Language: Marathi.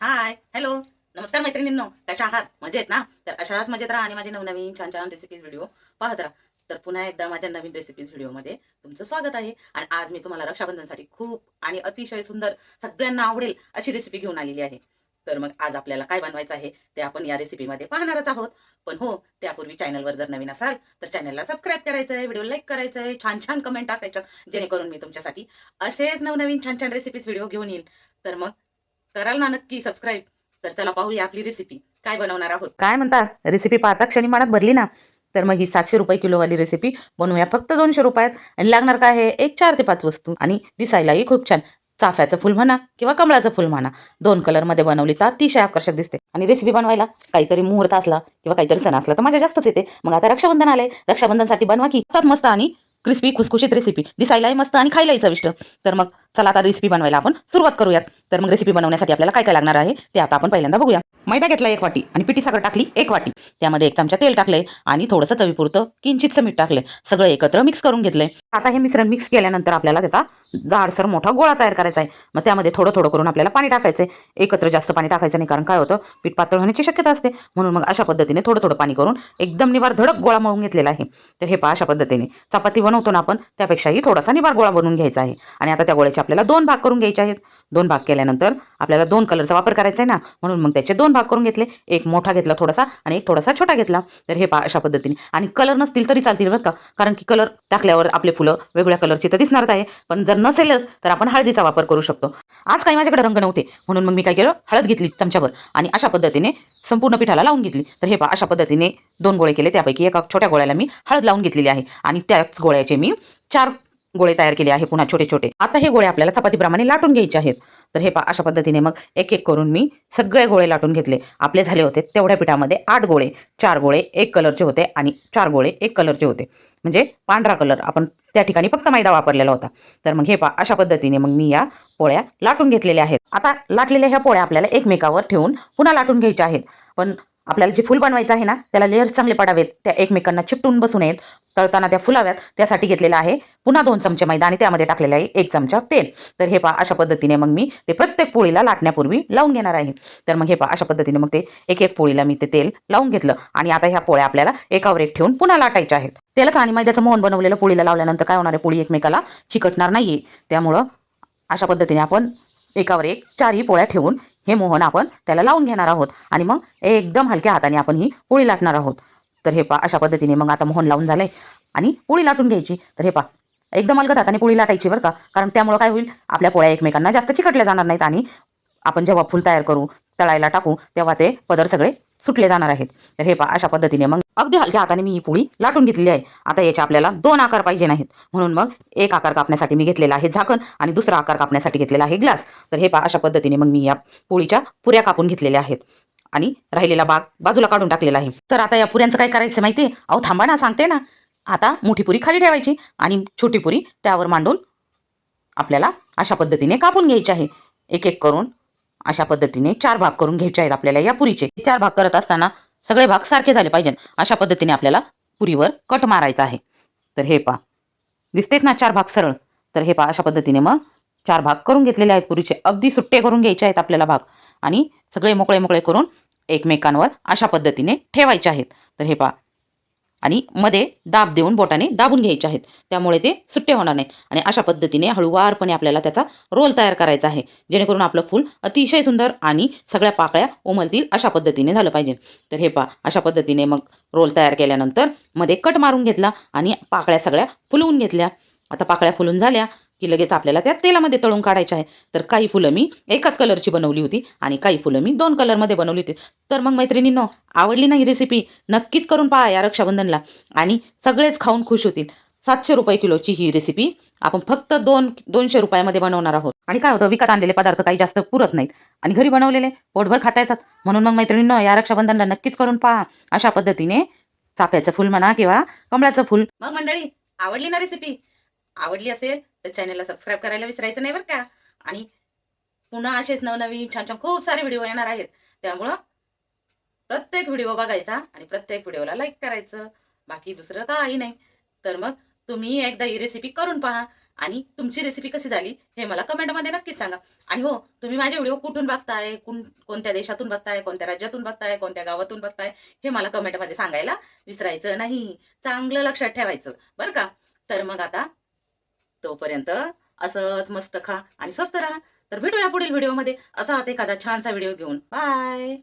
हाय हॅलो नमस्कार मैत्रिणींनो. कशा आहात? मजेत ना? तर अशाच मजेत राहा आणि माझे नवनवीन छान छान रेसिपीज व्हिडिओ पाहत राहा. तर पुन्हा एकदा माझ्या नवीन रेसिपीज व्हिडिओमध्ये तुमचं स्वागत आहे. आणि आज मी तुम्हाला रक्षाबंधनसाठी खूप आणि अतिशय सुंदर सगळ्यांना आवडेल अशी रेसिपी घेऊन आलेली आहे. तर मग आज आपल्याला काय बनवायचं आहे ते आपण या रेसिपीमध्ये पाहणारच आहोत. पण हो त्यापूर्वी चॅनलवर जर नवीन असाल तर चॅनलला सबस्क्राईब करायचं आहे व्हिडिओ लाईक करायचं आहे छान छान कमेंट टाकायच्यात. जेणेकरून मी तुमच्यासाठी असेच नवनवीन छान छान रेसिपीज व्हिडिओ घेऊन येईल. तर मग कराल ना नक्की सबस्क्राईब तर चला पाहूया आपली रेसिपी काय बनवणार आहोत? काय म्हणता? रेसिपी पाहता क्षणी मनात भरली ना? तर मग ही सातशे रुपये किलोवाली रेसिपी बनवूया. फक्त दोनशे रुपयात. आणि लागणार काय आहे? एक चार ते पाच वस्तू. आणि दिसायलाही खूप छान. चाफ्याचं फुल म्हणा किंवा कमळाचं फुल म्हणा. दोन कलरमध्ये बनवली तर अतिशय आकर्षक दिसते. आणि रेसिपी बनवायला काहीतरी मुहूर्त असला किंवा काहीतरी सण असला तर माझ्या जास्तच येते. मग आता रक्षाबंधन आले रक्षाबंधनसाठी बनवा की. मस्त आणि क्रिस्पी खुसखुशीत रेसिपी दिसायलाही मस्त आणि खायलाही चविष्ट. तर मग चला आता रेसिपी बनवायला आपण सुरुवात करूयात. तर मग रेसिपी बनवण्यासाठी आपल्याला काय काय लागणार आहे ते आता आपण पहिल्यांदा बघूया. मैदा घेतला एक वाटी आणि पिठी साखर टाकली एक वाटी. त्यामध्ये एक चमचा तेल टाकले आणि थोडंसं चवीपुरतं किंचितचं मीठ टाकले सगळं एकत्र मिक्स करून घेतले आता हे मिश्रण मिक्स केल्यानंतर आपल्याला त्याचा जाडसर मोठा गोळा तयार करायचा आहे. मग त्यामध्ये थोडं थोडं करून आपल्याला पाणी टाकायचं आहे एकत्र जास्त पाणी टाकायचं नाही कारण काय होतं? पीठ पातळ होण्याची शक्यता असते. म्हणून मग अशा पद्धतीने थोडं थोडं पाणी करून एकदम निवार धडक गोळा मळून घेतलेला आहे. तर हे पहा अशा पद्धतीने. चपाती बनवतो ना आपण त्यापेक्षाही थोडासा निवार गोळा बनवून घ्यायचा आहे. आणि आता त्या गोळ्याचे आपल्याला दोन भाग करून घ्यायचे आहेत. दोन भाग केल्यानंतर आपल्याला दोन कलरचा वापर करायचा आहे ना? म्हणून मग त्याचे दोन भाग करून घेतले. एक मोठा घेतला थोडासा आणि एक थोडासा छोटा घेतला. तर हे पा अशा पद्धतीने. आणि कलर नसतील तरी चालतील बरं का. कारण की कलर टाकल्यावर आपले फुलं वेगवेगळ्या कलरची तर दिसणारच आहे. पण जर नसेलच तर आपण हळदीचा वापर करू शकतो. आज काही माझ्याकडे रंग नव्हते. म्हणून मग मी काय केलं? हळद घेतली चमच्यावर. आणि अशा पद्धतीने संपूर्ण पिठाला लावून घेतली. तर हे पा अशा पद्धतीने दोन गोळे केले. त्यापैकी एका छोट्या गोळ्याला मी हळद लावून घेतलेली आहे. आणि त्याच गोळ्याचे मी चार गोळे तयार केले आहे पुन्हा छोटे छोटे. आता हे गोळे आपल्याला चपातीप्रमाणे लाटून घ्यायचे आहेत. तर हे पा अशा पद्धतीने मग एक एक करून मी सगळे गोळे लाटून घेतले. आपले झाले होते तेवढ्या पिठामध्ये आठ गोळे चार गोळे एक कलरचे होते आणि चार गोळे एक कलरचे होते. म्हणजे पांढरा कलर आपण त्या ठिकाणी फक्त मैदा वापरलेला होता. तर मग हे पा अशा पद्धतीने मग मी या पोळ्या लाटून घेतलेल्या आहेत. आता लाटलेल्या ह्या पोळ्या आपल्याला एकमेकावर ठेवून पुन्हा लाटून घ्यायच्या आहेत. पण आपल्याला जे फुल बनवायचं आहे ना त्याला लेअर्स चांगले पडावेत त्या एकमेकांना चिपटून बसू नयेत तळताना त्या फुलाव्यात त्यासाठी घेतलेलं आहे पुन्हा दोन चमचे मैदा आणि त्यामध्ये टाकलेलं आहे एक चमचा तेल. तर हे पहा अशा पद्धतीने मग मी ते प्रत्येक पोळीला लाटण्यापूर्वी लावून घेणार आहे. तर मग हे पहा अशा पद्धतीने मग ते एक एक पोळीला मी ते तेल लावून घेतलं. आणि आता ह्या पोळ्या आपल्याला एकावर एक ठेवून पुन्हा लाटायच्या आहेत. तेलच आणि मैद्याचं मोहन बनवलेलं पोळीला लावल्यानंतर काय होणार आहे? पोळी एकमेकाला चिकटणार नाहीये. त्यामुळं अशा पद्धतीने आपण एकावर एक चारही पोळ्या ठेवून हे मोहन आपण त्याला लावून घेणार आहोत. आणि मग एकदम हलक्या हाताने आपण ही पोळी लाटणार आहोत. तर हे पा अशा पद्धतीने मग आता मोहन लावून झालंय. आणि पोळी लाटून घ्यायची. तर हे पा एकदम अलगद हाताने पोळी लाटायची बरं का. कारण त्यामुळं काय होईल आपल्या पोळ्या एकमेकांना जास्त चिकटल्या जाणार नाहीत. आणि आपण जेव्हा फुल तयार करू तळायला टाकू तेव्हा ते पदर सगळे सुटले जाणार आहेत. तर हे पा अशा पद्धतीने मग अगदी हलक्या हाताने मी ही पोळी लाटून घेतलेली आहे. आता याचे आपल्याला दोन आकार पाहिजे नाहीत. म्हणून मग एक आकार कापण्यासाठी मी घेतलेला आहे झाकण आणि दुसरा आकार कापण्यासाठी घेतलेला आहे ग्लास. तर हे पा अशा पद्धतीने मग मी या पोळीच्या पुऱ्या कापून घेतलेल्या आहेत. आणि राहिलेला बाग बाजूला काढून टाकलेला आहे. तर आता या पुऱ्यांचं काय करायचं माहिती आहे? अहो थांबा ना सांगते ना. आता मोठी पुरी खाली ठेवायची आणि छोटी पुरी त्यावर मांडून आपल्याला अशा पद्धतीने कापून घ्यायची आहे. एक एक करून अशा पद्धतीने चार भाग करून घ्यायचे आहेत आपल्याला या पुरीचे. चार भाग करत असताना सगळे भाग सारखे झाले पाहिजे अशा पद्धतीने आपल्याला पुरीवर कट मारायचा आहे. तर हे पा दिसतेत ना चार भाग सरळ? तर हे पा अशा पद्धतीने मग चार भाग करून घेतलेले आहेत. पुरीचे अगदी सुट्टे करून घ्यायचे आहेत आपल्याला भाग. आणि सगळे मोकळे मोकळे करून एकमेकांवर अशा पद्धतीने ठेवायचे आहेत. तर हे पा आणि मध्ये दाब देऊन बोटाने दाबून घ्यायचे आहेत. त्यामुळे ते सुट्टे होणार नाहीत. आणि अशा पद्धतीने हळूवारपणे आपल्याला त्याचा रोल तयार करायचा आहे. जेणेकरून आपलं फूल अतिशय सुंदर आणि सगळ्या पाकळ्या उमलतील अशा पद्धतीने झालं पाहिजे. तर हे पा अशा पद्धतीने मग रोल तयार केल्यानंतरमध्ये कट मारून घेतला आणि पाकळ्या सगळ्या फुलवून घेतल्या. आता पाकळ्या फुलून झाल्या. की लगेच आपल्याला त्या तेलामध्ये तळून काढायच्या आहे. तर काही फुलं मी एकाच कलरची बनवली होती आणि काही फुलं मी दोन कलरमध्ये बनवली होती. तर मग मैत्रिणींनो आवडली ना ही रेसिपी नक्कीच करून पहा या रक्षाबंधनला. आणि सगळेच खाऊन खुश होतील. सातशे रुपये किलोची ही रेसिपी आपण फक्त दोन दोनशे रुपयामध्ये बनवणार आहोत. आणि काय होतं विकत आणलेले पदार्थ काही जास्त पुरत नाहीत. आणि घरी बनवलेले पोटभर खाता येतात. म्हणून मग मैत्रिणींनो या रक्षाबंधनला नक्कीच करून पहा. अशा पद्धतीने चाफ्याचं फुल म्हणा किंवा कमळाचं फुल. मग मंडळी आवडली ना रेसिपी आवडली असेल? तर चॅनलला सबस्क्राईब करायला विसरायचं नाही बरं का? आणि पुन्हा असेच नवनवीन छान छान खूप सारे व्हिडिओ येणार आहेत. त्यामुळं प्रत्येक व्हिडिओ बघायचा आणि प्रत्येक व्हिडिओला लाईक करायचं. बाकी दुसरं काही नाही. तर मग तुम्ही एकदा ही रेसिपी करून पहा आणि तुमची रेसिपी कशी झाली हे मला कमेंटमध्ये नक्कीच सांगा. आणि हो तुम्ही माझे व्हिडिओ कुठून बघताय? कुण कोणत्या देशातून बघताय? कोणत्या राज्यातून बघताय? कोणत्या गावातून बघताय? हे मला कमेंटमध्ये सांगायला विसरायचं नाही. चांगलं लक्षात ठेवायचं. बरं का? तर मग आता तोपर्यंत असंच मस्त खा आणि स्वस्त राहा. तर भेटूया पुढील व्हिडिओमध्ये. असाच एखादा छानसा व्हिडिओ घेऊन. बाय!